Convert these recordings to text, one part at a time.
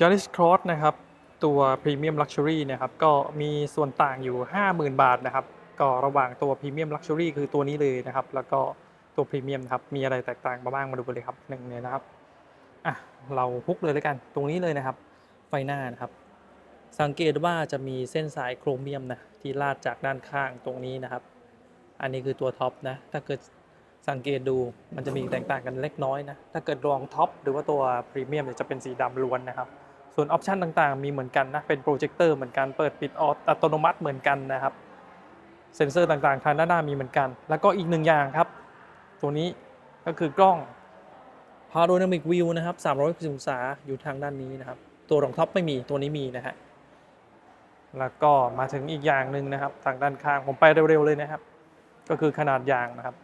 Yaris Cross นะครับตัว Premium Luxury นะครับก็มีส่วนต่างอยู่ 50,000 บาทนะครับก็ระหว่างตัว Premium Luxury คือตัวนี้เลยนะครับ แล้วก็ตัว Premium นะครับมีอะไรแตกต่างบ้างมาดูกันเลยครับหนึ่งเนี่ยนะครับอะเราพุกเลยแล้วกัน ตรงนี้เลยนะครับ ไฟหน้านะครับ สังเกตว่าจะมีเส้นสายโครเมียมนะที่ลาดจากด้านข้างตรงนี้นะครับ อันนี้คือตัวท็อปนะถ้าเกิด สังเกตดูมันจะมีแตกต่างกันเล็กน้อยนะ ถ้าเกิดรองท็อปหรือว่าตัวพรีเมียมเนี่ยจะเป็นสีดำล้วนนะครับ ส่วนออปชันต่างๆ มีเหมือนกันนะ เป็นโปรเจคเตอร์เหมือนกัน เปิดปิดอออัตโนมัติเหมือนกันนะครับ เซ็นเซอร์ต่างๆ ทางด้านหน้ามีเหมือนกัน แล้วก็อีกหนึ่งอย่างครับ ตัวนี้ก็คือกล้อง Panoramic View นะครับ360องศาอยู่ทางด้านนี้นะครับ ตัวรองท็อปไม่มี ตัวนี้มีนะฮะ แล้วก็มาถึงอีกอย่างหนึ่งนะครับ ทางด้านข้าง ผมไปเร็วๆเลยนะครับ ก็คือขนาดยางนะครับ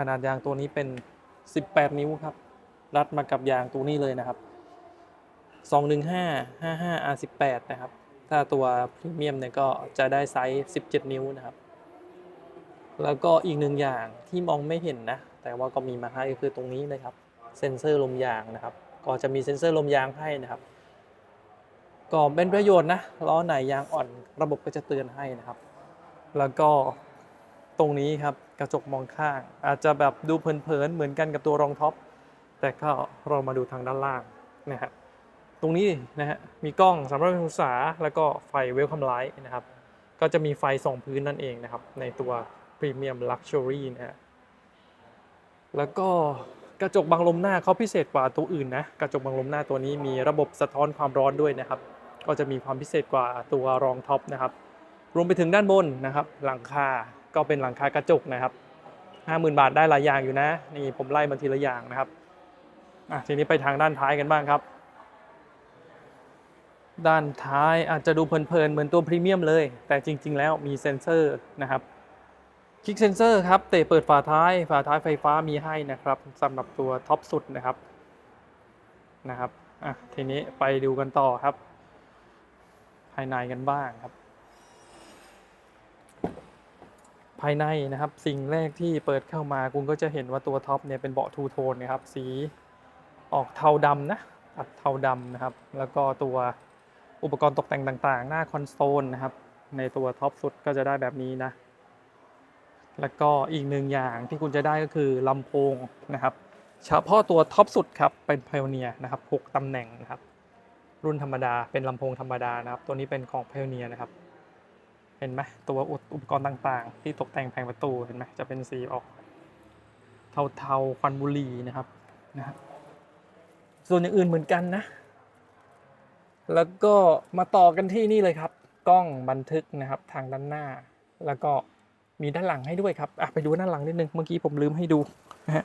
ขนาดยางตัวนี้เป็น 18 นิ้วครับ รัดมากับยางตัวนี้เลยนะครับ 215 55 R18 นะครับ ถ้าตัวพรีเมียมเนี่ยก็จะได้ไซส์ 17 นิ้วนะครับ แล้วก็อีกหนึ่งอย่างที่มองไม่เห็นนะ แต่ว่าก็มีมาให้ก็คือตรงนี้เลยครับ เซ็นเซอร์ลมยางนะครับ ก็จะมีเซ็นเซอร์ลมยางให้นะครับก็เป็นประโยชน์นะล้อไหนยางอ่อนระบบก็จะเตือนให้นะครับ แล้วก็ ตรงนี้ครับกระจกมองข้าง อาจจะแบบดูเพลินๆเหมือนกันกับตัวรองท็อป แต่ก็เรามาดูทางด้านล่างนะฮะตรงนี้นะฮะมีกล้อง360องศาแล้วก็ไฟเวลคัมไลท์นะครับ ก็จะมีไฟส่องพื้นนั่นเองนะครับ ในตัวพรีเมียมลักชัวรี่นะฮะแล้วก็กระจกบังลมหน้าเขาพิเศษกว่าตัวอื่นนะกระจกบังลมหน้าตัวนี้มีระบบสะท้อนความร้อนด้วยนะครับ ก็จะมีความพิเศษกว่าตัวรองท็อปนะครับ รวมไปถึงด้านบนนะครับ หลังคา ก็เป็นหลังคากระจกนะครับ50,000 บาทได้หลายอย่างอยู่นะ นี่ผมไล่มาทีละอย่างนะครับอะทีนี้ไปทางด้านท้ายกันบ้างครับ ด้านท้ายอาจจะดูเพลินๆเหมือนตัวพรีเมียมเลย แต่จริง ๆ แล้วมีเซ็นเซอร์นะครับคลิกเซนเซอร์ครับเตะเปิดฝาท้าย ฝาท้ายไฟฟ้ามีให้นะครับสำหรับตัวท็อปสุดนะครับนะครับอะทีนี้ไปดูกันต่อครับ ภายในกันบ้างครับ ภายในนะครับสิ่งแรกที่เปิดเข้ามาคุณก็จะเห็นว่าตัวท็อปเนี่ยเป็นเบาะทูโทนนะครับสีออกเทาดำนะตัดเทาดำนะครับ แล้วก็ตัวอุปกรณ์ตกแต่งต่างๆ หน้าคอนโซลนะครับ ในตัวท็อปสุดก็จะได้แบบนี้นะ แล้วก็อีกหนึ่งอย่างที่คุณจะได้ก็คือลำโพงนะครับเฉพาะตัวท็อปสุดครับเป็น Pioneer นะครับ6ตำแหน่งนะครับรุ่นธรรมดาเป็นลำโพงธรรมดานะครับ ตัวนี้เป็นของ Pioneer นะครับ เห็นไหมตัวอุปกรณ์ต่างๆ ที่ตกแต่งแผงประตูเห็นไหมจะเป็นสีออก เทาๆควันบุหรี่นะครับนะส่วนอย่างอื่นเหมือนกันนะ แล้วก็มาต่อกันที่นี่เลยครับ กล้องบันทึกนะครับทางด้านหน้า แล้วก็มีด้านหลังให้ด้วยครับอะไปดูด้านหลังนิดนึงเมื่อกี้ผมลืมให้ดูนะฮะ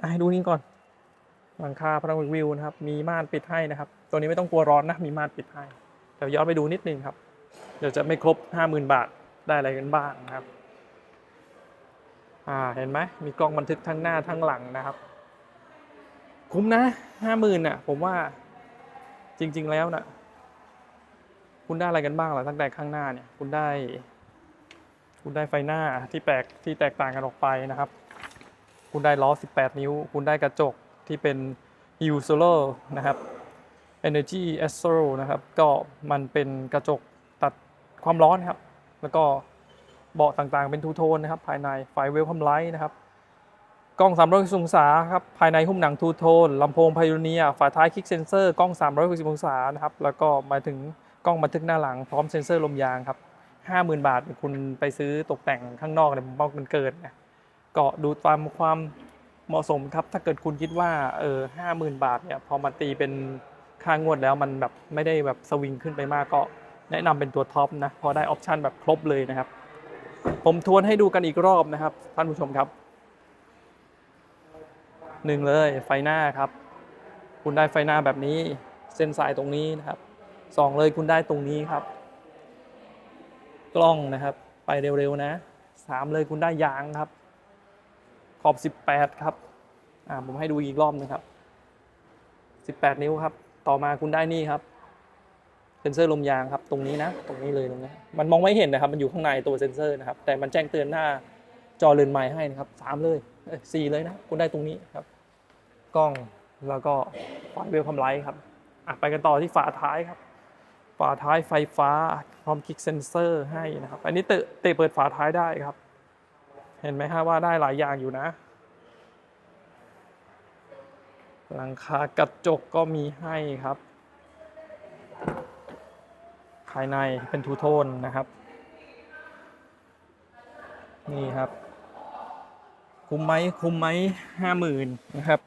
อะให้ดูนี่ก่อนหลังคาพลังวิวนะครับ มีม่านปิดให้นะครับ ตัวนี้ไม่ต้องกลัวร้อนนะ มีม่านปิดให้เดี๋ยวย้อนไปดูนิดนึงครับ เดี๋ยวจะไม่ครบ 50,000 บาทได้อะไรกันบ้างนะครับอ่าเห็นไหมมีกล้องบันทึกทั้งหน้าทั้งหลังนะครับ คุ้มนะ50,000น่ะผมว่าจริง ๆ แล้วน่ะคุณได้อะไรกันบ้างล่ะตั้งแต่ข้างหน้าเนี่ย คุณได้ คุณได้ไฟหน้าที่แปลกที่แตกต่างกันออกไปนะครับ คุณได้ล้อ 18 นิ้ว คุณได้กระจกที่เป็น u s o l o นะครับ Energy a s t r o นะครับ ก็มันเป็นกระจก ความร้อนครับ แล้วก็เบาะต่างๆ เป็นทูโทนนะครับ ภายในไฟเวลคัมไลท์นะครับ กล้อง360องศาครับภายในหุ้มหนังทูโทนลำโพงไพโอเนียฝาท้ายคลิกเซนเซอร์กล้อง360องศานะครับแล้วก็มาถึงกล้องบันทึกหน้าหลังพร้อมเซ็นเซอร์ลมยางครับ50,000บาทคุณไปซื้อตกแต่งข้างนอกเนี่ยผมว่ามันเกินนะก็ดูตามความเหมาะสมครับ ถ้าเกิดคุณคิดว่าเออ50,000บาทเนี่ยพอมาตีเป็นค่างวดแล้วมันแบบไม่ได้แบบสวิงขึ้นไปมากก็ แนะนำเป็นตัวท็อปนะพอได้ออปชันแบบครบเลยนะครับ ผมทวนให้ดูกันอีกรอบนะครับ ท่านผู้ชมครับหนึ่งเลยไฟหน้าครับ คุณได้ไฟหน้าแบบนี้ เส้นสายตรงนี้นะครับสองเลยคุณได้ตรงนี้ครับ กล้องนะครับ ไปเร็วๆนะสามเลยคุณได้ยางครับ ขอบ 18 ครับอ่าผมให้ดูอีกรอบหนึงครับ 18 นิ้วครับ ต่อมาคุณได้นี่ครับ เซนเซอร์ลมยางครับตรงนี้นะ ตรงนี้เลยตรงนี้มันมองไม่เห็นนะครับ มันอยู่ข้างในตัวเซนเซอร์นะครับ แต่มันแจ้งเตือนหน้าจอเรือนไม้ให้นะครับสามเลยสี่เลยนะคุณได้ตรงนี้ครับ กล้องแล้วก็ไฟเวลคัมไลท์ครับไปกันต่อที่ฝาท้ายครับ ฝาท้ายไฟฟ้าพร้อมคลิกเซนเซอร์ให้นะครับ อันนี้เตะเตะเปิดฝาท้ายได้ครับ เห็นไหมฮะว่าได้หลายอย่างอยู่นะ หลังคากระจกก็มีให้ครับ ภายในเป็นทูโทนนะครับ นี่ครับ คุ้มไหมคุ้มไหมห้าหมื่นนะครับ